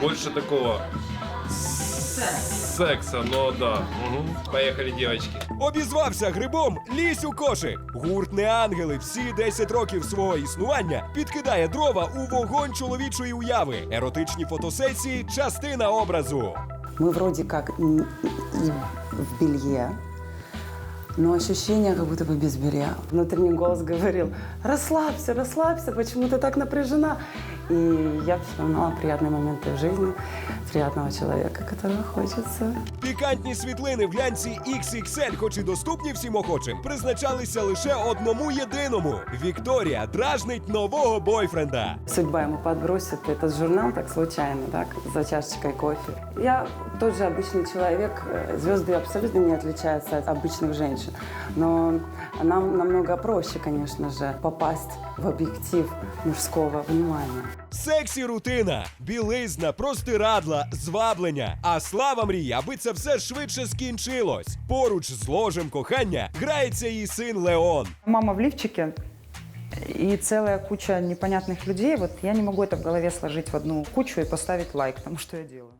Больше такого секса, но да. Мгм. Поехали, девочки. Обізвався грибом лізь у кошик. Гурт не ангели всі 10 років свого існування підкидає дрова у вогонь чоловічої уяви. Еротичні фотосесії частина образу. Мы вроде как и в белье, но ощущение, как будто бы без белья. Внутренний голос говорил, расслабься, расслабься, почему ты так напряжена? И я вспоминала приятные моменты в жизни, приятного человека, которого хочется. Пікантні світлини в глянці XXL, хоч і доступні всім охочим, призначалися лише одному єдиному. Вікторія дражнить нового бойфренда. Судьба ему подбросит этот журнал так случайно, так, за чашечкой кофе. Я тот же обычный человек, э, звезды абсолютно не отличаются от обычных женщин. Но нам намного проще, конечно же, попасть в объектив мужского внимания. Сексі рутина, білизна, простирадла, зваблення. А слава мріє, аби це все швидше скінчилось. Поруч з ложем кохання грається її син Леон. Мама в лифчике и целая куча непонятных людей. Вот я не могу это в голове сложить в одну кучу и поставить лайк тому, что я делаю.